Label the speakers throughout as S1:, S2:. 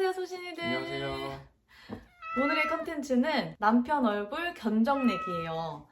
S1: 안녕하세요, 소신이들.
S2: 안녕하세요.
S1: 오늘의 컨텐츠는 남편 얼굴 견적 내기예요.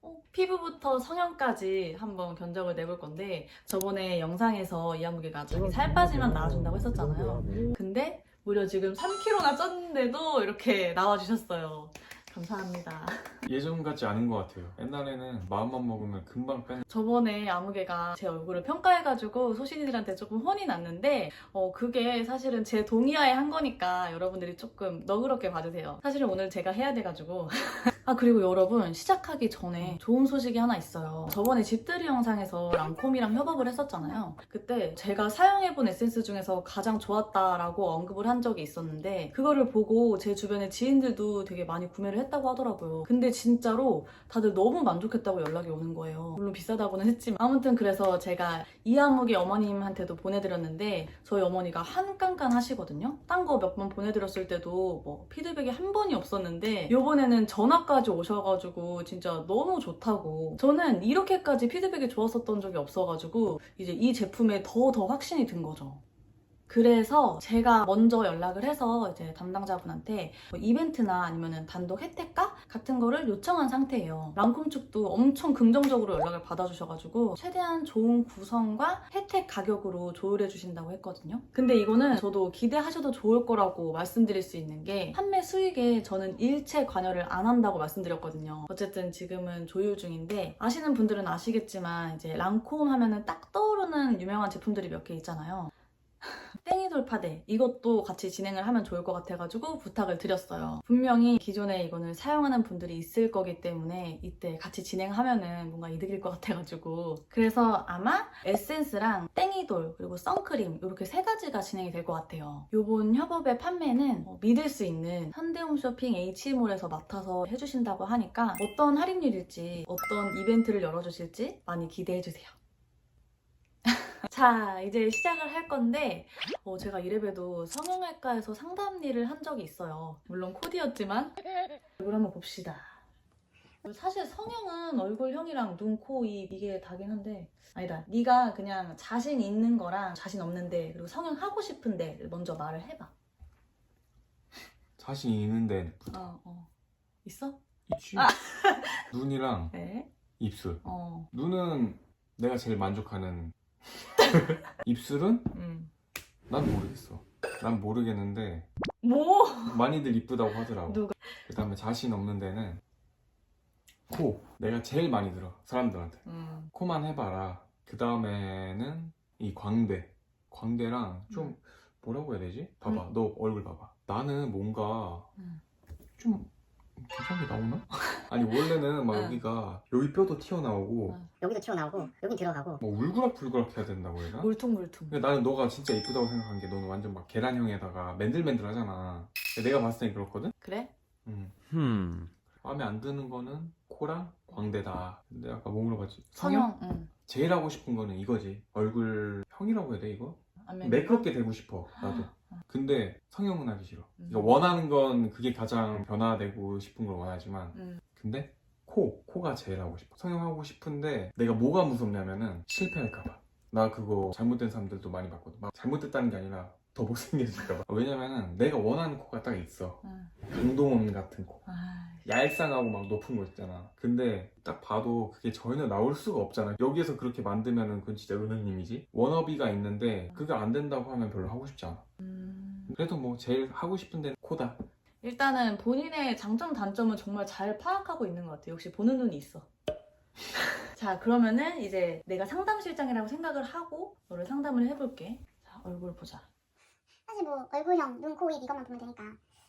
S1: 어, 피부부터 성형까지 한번 견적을 내볼 건데 저번에 영상에서 이한무게가 자기 살 빠지면 나와준다고 했었잖아요. 근데 무려 지금 3kg나 쪘는데도 이렇게 나와주셨어요. 감사합니다.
S2: 예전 같지 않은 것 같아요. 옛날에는 마음만 먹으면 금방 빼는.
S1: 저번에 아무개가 제 얼굴을 평가해가지고 소신이들한테 조금 혼이 났는데 어 그게 사실은 제 동의하에 한 거니까 여러분들이 조금 너그럽게 봐주세요. 사실은 오늘 제가 해야 돼가지고 아 그리고 여러분 시작하기 전에 좋은 소식이 하나 있어요. 저번에 집들이 영상에서 랑콤이랑 협업을 했었잖아요. 그때 제가 사용해본 에센스 중에서 가장 좋았다라고 언급을 한 적이 있었는데 그거를 보고 제 주변의 지인들도 되게 많이 구매를 했다고 하더라고요. 근데 진짜로 다들 너무 만족했다고 연락이 오는 거예요. 물론 비싸다고는 했지만 아무튼 그래서 제가 이한묵의 어머님한테도 보내드렸는데 저희 어머니가 한 깐깐 하시거든요. 딴 거 몇 번 보내드렸을 때도 뭐 피드백이 한 번이 없었는데 요번에는 전화까지 오셔가지고 진짜 너무 좋다고 저는 이렇게까지 피드백이 좋았었던 적이 없어가지고 이제 이 제품에 더 더 확신이 든 거죠. 그래서 제가 먼저 연락을 해서 이제 담당자분한테 뭐 이벤트나 아니면 단독 혜택가 같은 거를 요청한 상태예요. 랑콤 측도 엄청 긍정적으로 연락을 받아주셔가지고 최대한 좋은 구성과 혜택 가격으로 조율해 주신다고 했거든요. 근데 이거는 저도 기대하셔도 좋을 거라고 말씀드릴 수 있는 게 판매 수익에 저는 일체 관여를 안 한다고 말씀드렸거든요. 어쨌든 지금은 조율 중인데 아시는 분들은 아시겠지만 이제 랑콤 하면은 딱 떠오르는 유명한 제품들이 몇 개 있잖아요. 땡이 돌파대 이것도 같이 진행을 하면 좋을 것 같아가지고 부탁을 드렸어요. 분명히 기존에 이거는 사용하는 분들이 있을 거기 때문에 이때 같이 진행하면은 뭔가 이득일 것 같아가지고 그래서 아마 에센스랑 땡이돌 그리고 선크림 이렇게 세 가지가 진행이 될 것 같아요. 요번 협업의 판매는 어, 믿을 수 있는 현대홈쇼핑 H몰에서 맡아서 해주신다고 하니까 어떤 할인율일지 어떤 이벤트를 열어주실지 많이 기대해주세요. 자, 이제 시작을 할 건데, 어, 제가 이래봬도 성형외과에서 상담 일을 한 적이 있어요. 물론 코디였지만. 얼굴 한번 봅시다. 사실 성형은 얼굴형이랑 눈, 코, 입 이게 다긴 한데 아니다. 네가 그냥 자신 있는 거랑 자신 없는데 그리고 성형하고 싶은데 먼저 말을 해봐.
S2: 자신 있는데
S1: 어, 어. 있어?
S2: 있지.
S1: 아.
S2: 눈이랑
S1: 네.
S2: 입술.
S1: 어.
S2: 눈은 내가 제일 만족하는. 입술은
S1: 음.
S2: 난 모르겠어. 난 모르겠는데
S1: 뭐?
S2: 많이들 이쁘다고 하더라고.
S1: 누가?
S2: 그다음에 자신 없는 데는 코. 내가 제일 많이 들어 사람들한테.
S1: 음.
S2: 코만 해봐라. 그 다음에는 이 광대. 광대랑 좀 뭐라고 해야 되지? 봐봐, 너 얼굴 봐봐. 나는 뭔가
S1: 음.
S2: 좀 괜찮게 나오나? 아니 원래는 막
S1: 응.
S2: 여기가 여기 뼈도 튀어나오고
S1: 응.
S3: 여기도 튀어나오고 여긴 들어가고
S2: 뭐 울그락불그락 해야 된다고 해야 되나?
S1: 물퉁물퉁.
S2: 근데 나는 너가 진짜 이쁘다고 생각한 게 너는 완전 막 계란형에다가 맨들맨들하잖아. 내가 봤을 땐 그렇거든?
S1: 그래?
S2: 응.
S4: 음.
S2: 마음에 안 드는 거는 코랑 광대다. 근데 아까 뭐 물어봤지?
S1: 성형? 응.
S2: 제일 하고 싶은 거는 이거지. 얼굴형이라고 해야 돼 이거? 매끄럽게 되고 싶어 나도. 근데 성형은 하기 싫어.
S1: 음.
S2: 그러니까 원하는 건 그게 가장 변화되고 싶은 걸 원하지만
S1: 음.
S2: 근데 코 코가 제일 하고 싶어. 성형하고 싶은데 내가 뭐가 무섭냐면은 실패할까봐. 나 그거 잘못된 사람들도 많이 봤거든. 막 잘못됐다는 게 아니라 더 못생겨질까봐. 왜냐면은 내가 원하는 코가 딱 있어.
S1: 응.
S2: 강동원 같은 코.
S1: 아,
S2: 얄쌍하고 막 높은 거 있잖아. 근데 딱 봐도 그게 전혀 나올 수가 없잖아. 여기에서 그렇게 만들면은 그건 진짜 은혜님이지. 워너비가 있는데 그게 안 된다고 하면 별로 하고 싶지 않아.
S1: 음.
S2: 그래도 뭐 제일 하고 싶은 데는 코다.
S1: 일단은 본인의 장점 단점은 정말 잘 파악하고 있는 것 같아요. 역시 보는 눈이 있어. 자 그러면은 이제 내가 상담 실장이라고 생각을 하고 너를 상담을 해볼게. 자 얼굴 보자.
S3: 사실 뭐 얼굴형, 눈, 코, 입 이것만 보면 되니까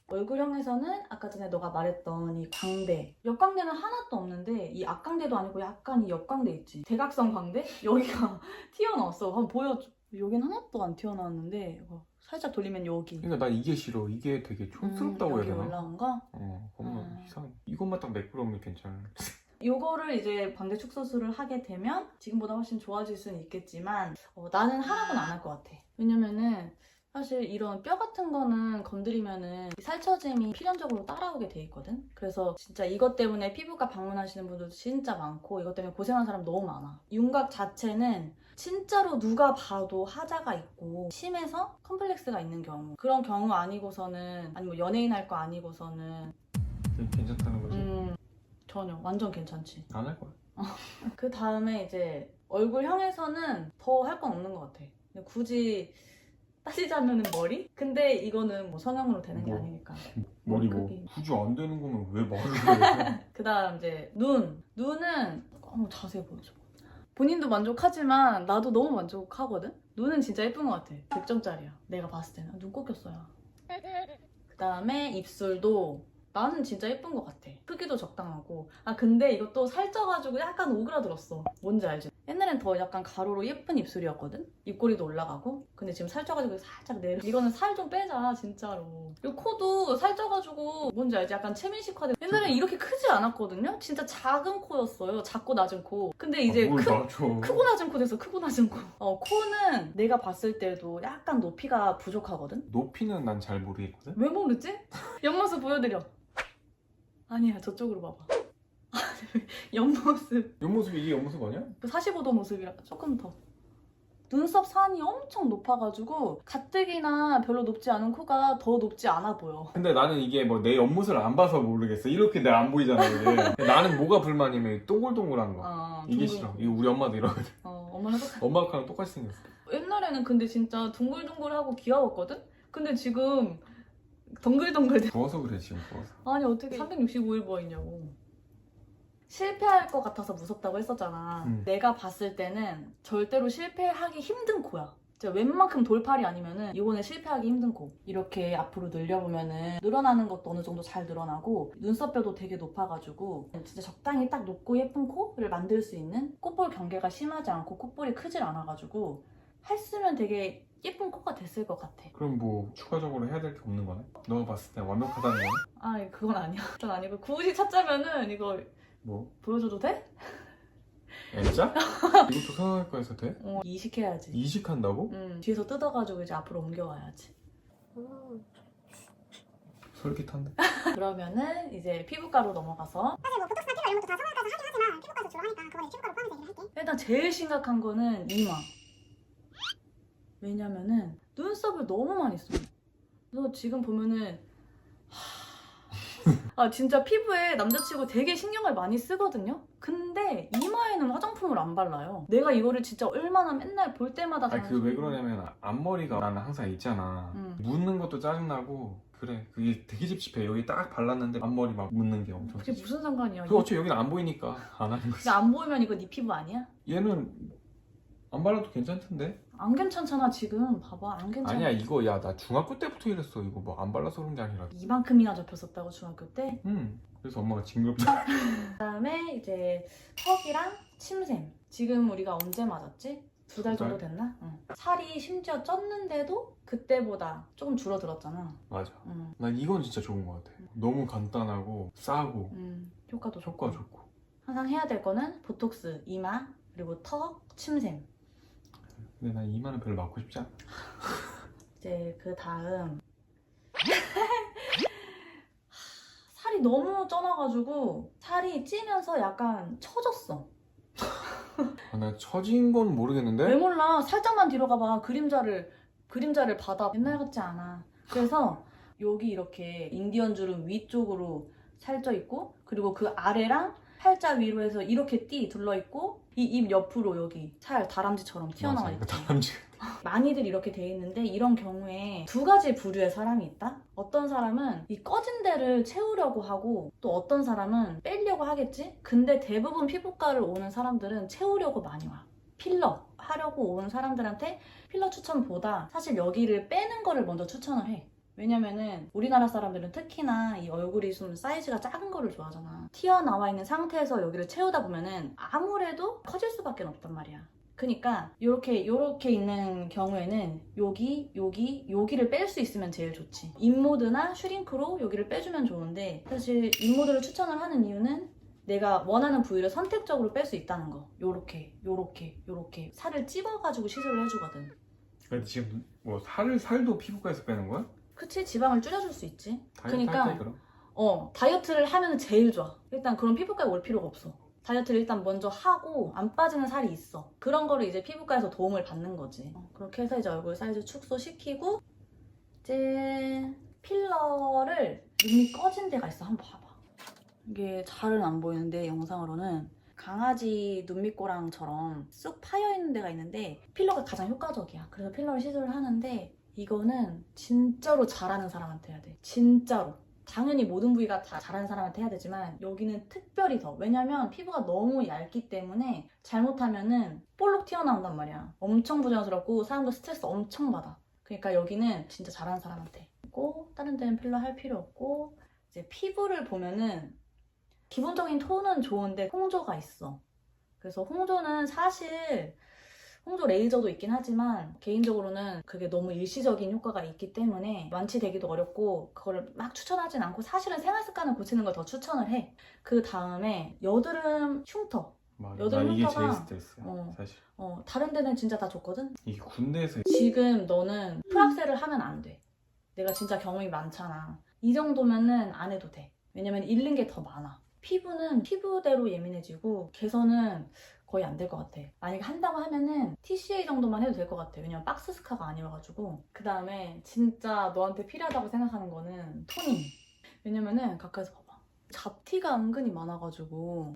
S1: 얼굴형에서는 아까 전에 너가 말했던 이 광대 옆광대는 하나도 없는데 이 앞광대도 아니고 약간 이 옆광대 있지 대각선 광대? 여기가 튀어나왔어 한번 보여줘 여긴 하나도 안 튀어나왔는데 이거 살짝 돌리면 여기
S2: 그러니까 난 이게 싫어. 이게 되게 촌스럽다고
S1: 음,
S2: 해야
S1: 여기
S2: 되나?
S1: 올라온 거?
S2: 어, 겁나
S1: 음.
S2: 이상해. 이것만 딱 매끄러우면 괜찮아.
S1: 요거를 이제 광대 축소술을 하게 되면 지금보다 훨씬 좋아질 수는 있겠지만 어, 나는 하라고는 안 할 것 같아. 왜냐면은 사실 이런 뼈 같은 거는 건드리면은 이 살처짐이 필연적으로 따라오게 돼 있거든. 그래서 진짜 이것 때문에 피부과 방문하시는 분들도 진짜 많고 이것 때문에 고생한 사람 너무 많아. 윤곽 자체는 진짜로 누가 봐도 하자가 있고 심해서 컴플렉스가 있는 경우. 그런 경우 아니고서는 아니면 연예인 할 거 아니고서는.
S2: 괜찮다는 거지?
S1: 음 전혀. 완전 괜찮지.
S2: 안 할 거야.
S1: 그 다음에 이제 얼굴형에서는 더 할 건 없는 것 같아. 근데 굳이 따지자면은 머리? 근데 이거는 뭐 성형으로 되는 게
S2: 뭐.
S1: 아니니까.
S2: 머리 뭐
S1: 크기.
S2: 굳이 안 되는 거면 왜 말을 해
S1: 그 다음 이제 눈. 눈은 한번 자세히 보여줘 본인도 만족하지만 나도 너무 만족하거든? 눈은 진짜 예쁜 것 같아. 100점짜리야. 내가 봤을 때는. 눈꼭 꼈어요. 그 다음에 입술도 나는 진짜 예쁜 것 같아. 크기도 적당하고. 아 근데 이것도 살쪄가지고 약간 오그라들었어. 뭔지 알지? 옛날엔 더 약간 가로로 예쁜 입술이었거든? 입꼬리도 올라가고. 근데 지금 살쪄가지고 살짝 내려. 이거는 살 좀 빼자 진짜로. 이 코도 살쪄가지고 뭔지 알지? 약간 최민식화돼 옛날엔 이렇게 크지 않았거든요? 진짜 작은 코였어요 작고 낮은 코 근데 이제
S2: 아, 뭘 낮춰
S1: 크고 낮은 코 돼서 크고 낮은 코 어, 코는 내가 봤을 때도 약간 높이가 부족하거든?
S2: 높이는 난 잘 모르겠거든
S1: 왜 모르지? 옆모습 보여드려. 아니야, 저쪽으로 봐봐. 옆모습.
S2: 옆모습이 이게 옆모습 아니야?
S1: 그 45도 모습이라 조금 더. 눈썹 산이 엄청 높아가지고 가뜩이나 별로 높지 않은 코가 더 높지 않아 보여.
S2: 근데 나는 이게 뭐 내 옆모습을 안 봐서 모르겠어. 이렇게 내가 안 보이잖아 이게. 나는 뭐가 불만이면 동글동글한 거.
S1: 어,
S2: 이게 싫어. 이거 우리 엄마도 이러거든.
S1: 어, 엄마는 똑같아.
S2: 엄마랑 똑같이 생겼어.
S1: 옛날에는 근데 진짜 둥글둥글하고 귀여웠거든? 근데 지금 덩글덩글 돼.
S2: 부어서 그래 지금 부어서.
S1: 아니 어떻게 365일 부어있냐고 실패할 것 같아서 무섭다고 했었잖아
S2: 음.
S1: 내가 봤을 때는 절대로 실패하기 힘든 코야 진짜 웬만큼 돌팔이 아니면은 이거는 실패하기 힘든 코 이렇게 앞으로 늘려보면은 늘어나는 것도 어느 정도 잘 늘어나고 눈썹뼈도 되게 높아가지고 진짜 적당히 딱 높고 예쁜 코를 만들 수 있는 콧볼 경계가 심하지 않고 콧볼이 크질 않아가지고 했으면 되게 예쁜 코가 됐을 것 같아
S2: 그럼 뭐 추가적으로 해야 될 게 없는 거네? 너가 봤을 때 완벽하다는 거네?
S1: 아 그건 아니야 그건 아니고 굳이 찾자면은 이거
S2: 뭐?
S1: 보여줘도 돼?
S2: N자? 이것도 성형외과에서 돼?
S1: 어, 이식해야지.
S2: 이식한다고?
S1: 음, 뒤에서 뜯어가지고 이제 앞으로 옮겨와야지.
S2: 솔깃한데?
S1: 그러면은 이제 피부과로 넘어가서
S3: 사실 뭐 보톡스나 필러 이런 것도 다 성형외과에서 하긴 하지만 피부과에서 주로 하니까 그거는 피부과로 포함해서 얘기를 할게
S1: 일단 제일 심각한 거는 이마. 왜냐면은 눈썹을 너무 많이 써. 그래서 지금 보면은 하... 아 진짜 피부에 남자치고 되게 신경을 많이 쓰거든요. 근데 이마에는 화장품을 안 발라요. 내가 이거를 진짜 얼마나 맨날 볼 때마다
S2: 아니
S1: 다-
S2: 그왜 그러냐면 앞머리가 나는 항상 있잖아
S1: 음.
S2: 묻는 것도 짜증나고 그래 그게 되게 찝찝해 여기 딱 발랐는데 앞머리 막 묻는 게 엄청
S1: 그게
S2: 찝찝해
S1: 무슨 상관이야?
S2: 그 어차피 여기는 안 보이니까 안 하는 거지
S1: 안 보이면 이거 네 피부 아니야?
S2: 얘는 안 발라도 괜찮던데?
S1: 안 괜찮잖아 지금. 봐봐 안 괜찮아.
S2: 아니야 이거 야 나 중학교 때부터 이랬어. 이거 뭐 안 발라서 그런 게 아니라.
S1: 이만큼이나 접혔었다고 중학교 때?
S2: 음 그래서 엄마가 징그럽다.
S1: 그다음에 이제 턱이랑 침샘. 지금 우리가 언제 맞았지? 두
S2: 달두 달?
S1: 정도 됐나? 응. 살이 심지어 쪘는데도 그때보다 조금 줄어들었잖아.
S2: 맞아.
S1: 응.
S2: 난 이건 진짜 좋은 것 같아. 너무 간단하고 싸고
S1: 음, 효과도 좋고.
S2: 효과 좋고.
S1: 항상 해야 될 거는 보톡스, 이마, 그리고 턱, 침샘
S2: 근데 난 이마는 별로 맞고 싶지 않아.
S1: 이제 그 다음. 살이 너무 쪄나가지고 살이 찌면서 약간 처졌어.
S2: 아, 나 처진 건 모르겠는데?
S1: 왜 몰라? 살짝만 뒤로 가봐. 그림자를 그림자를 받아. 옛날 같지 않아. 그래서 여기 이렇게 인디언 주름 위쪽으로 살쪄 있고 그리고 그 아래랑 팔자 위로 해서 이렇게 띠 둘러 있고 이 입 옆으로 여기 살 다람쥐처럼 튀어나와 있지
S2: 다람쥐
S1: 많이들 이렇게 돼 있는데 이런 경우에 두 가지 부류의 사람이 있다. 어떤 사람은 이 꺼진 데를 채우려고 하고 또 어떤 사람은 빼려고 하겠지. 근데 대부분 피부과를 오는 사람들은 채우려고 많이 와. 필러 하려고 오는 사람들한테 필러 추천보다 사실 여기를 빼는 거를 먼저 추천을 해. 왜냐면은 우리나라 사람들은 특히나 이 얼굴이 좀 사이즈가 작은 거를 좋아하잖아. 튀어나와 있는 상태에서 여기를 채우다 보면은 아무래도 커질 수밖에 없단 말이야. 그니까 요렇게 요렇게 있는 경우에는 여기 여기 여기를 뺄 수 있으면 제일 좋지 인모드나 슈링크로 여기를 빼주면 좋은데 사실 인모드를 추천을 하는 이유는 내가 원하는 부위를 선택적으로 뺄 수 있다는 거 요렇게 요렇게 요렇게 살을 찝어가지고 시술을 해주거든
S2: 근데 지금 뭐 살을 살도 피부과에서 빼는 거야?
S1: 그치 지방을 줄여줄 수 있지
S2: 다이어트
S1: 그러니까
S2: 할때 그럼
S1: 어 다이어트를 하면 제일 좋아 일단 그런 피부과에 올 필요가 없어 다이어트를 일단 먼저 하고 안 빠지는 살이 있어. 그런 거를 이제 피부과에서 도움을 받는 거지. 어, 그렇게 해서 이제 얼굴 사이즈 축소시키고 이제 필러를 눈이 꺼진 데가 있어. 한번 봐봐. 이게 잘은 안 보이는데 영상으로는 강아지 눈밑고랑처럼 쑥 파여 있는 데가 있는데 필러가 가장 효과적이야. 그래서 필러를 시도를 하는데 이거는 진짜로 잘하는 사람한테 해야 돼. 진짜로. 당연히 모든 부위가 다 잘하는 사람한테 해야 되지만 여기는 특별히 더. 왜냐면 피부가 너무 얇기 때문에 잘못하면은 볼록 튀어나온단 말이야. 엄청 부자연스럽고 사람도 스트레스 엄청 받아. 그러니까 여기는 진짜 잘하는 사람한테. 고 다른 데는 필러 할 필요 없고 이제 피부를 보면은 기본적인 톤은 좋은데 홍조가 있어. 그래서 홍조는 사실 홍조 레이저도 있긴 하지만 개인적으로는 그게 너무 일시적인 효과가 있기 때문에 완치되기도 어렵고 그거를 막 추천하진 않고 사실은 생활 습관을 고치는 걸 더 추천을 해. 그 다음에 여드름 흉터.
S2: 맞아.
S1: 여드름
S2: 나 이게
S1: 흉터가-
S2: 제일 스트레스야.
S1: 어.
S2: 사실
S1: 어, 다른 데는 진짜 다 좋거든?
S2: 이게 군대에서
S1: 지금 너는 프락셀을 하면 안 돼. 내가 진짜 경험이 많잖아. 이 정도면은 안 해도 돼. 왜냐면 잃는 게 더 많아. 피부는 피부대로 예민해지고 개선은 거의 안 될 것 같아. 만약에 한다고 하면은 TCA 정도만 해도 될 것 같아. 왜냐면 박스 스카가 아니어가지고. 그 다음에 진짜 너한테 필요하다고 생각하는 거는 토닝. 왜냐면은 가까이서 봐봐. 잡티가 은근히 많아가지고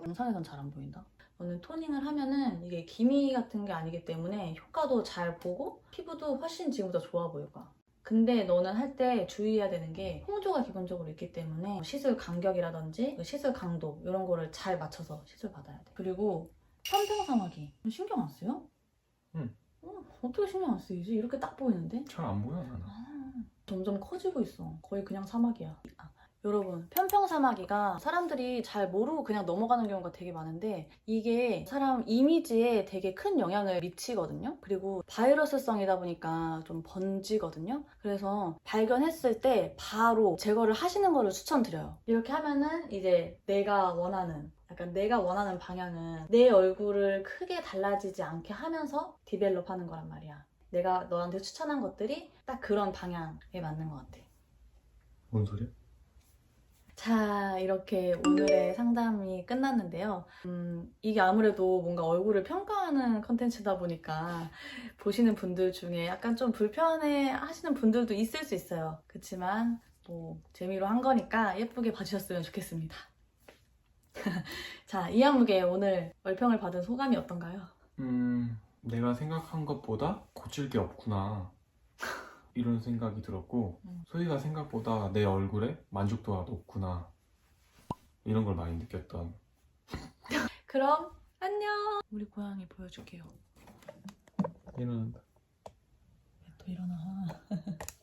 S1: 영상에선 잘 안 보인다. 너는 토닝을 하면은 이게 기미 같은 게 아니기 때문에 효과도 잘 보고 피부도 훨씬 지금보다 좋아 보일 거야. 근데 너는 할 때 주의해야 되는 게 홍조가 기본적으로 있기 때문에 시술 간격이라든지 그 시술 강도 이런 거를 잘 맞춰서 시술 받아야 돼. 그리고 편평사마귀 신경 안 써요?
S2: 응.
S1: 어, 어떻게 신경 안 쓰이지? 이렇게 딱 보이는데?
S2: 잘 안 보여 나는.
S1: 아, 점점 커지고 있어. 거의 그냥 사마귀야. 아, 여러분, 편평사마귀가 사람들이 잘 모르고 그냥 넘어가는 경우가 되게 많은데 이게 사람 이미지에 되게 큰 영향을 미치거든요. 그리고 바이러스성이다 보니까 좀 번지거든요. 그래서 발견했을 때 바로 제거를 하시는 거를 추천드려요. 이렇게 하면은 이제 내가 원하는 약간 내가 원하는 방향은 내 얼굴을 크게 달라지지 않게 하면서 디벨롭 하는 거란 말이야. 내가 너한테 추천한 것들이 딱 그런 방향에 맞는 것 같아.
S2: 뭔 소리야?
S1: 자, 이렇게 오늘의 상담이 끝났는데요. 음, 이게 아무래도 뭔가 얼굴을 평가하는 컨텐츠다 보니까 보시는 분들 중에 약간 좀 불편해 하시는 분들도 있을 수 있어요. 그렇지만 뭐 재미로 한 거니까 예쁘게 봐주셨으면 좋겠습니다. 자, 이한무게 오늘 얼평을 받은 소감이 어떤가요?
S2: 음, 내가 생각한 것보다 고칠 게 없구나. 이런 생각이 들었고,
S1: 음.
S2: 소희가 생각보다 내 얼굴에 만족도가 높구나. 이런 걸 많이 느꼈던.
S1: 그럼 안녕! 우리 고양이 보여줄게요.
S2: 일어난다.
S1: 또 일어나.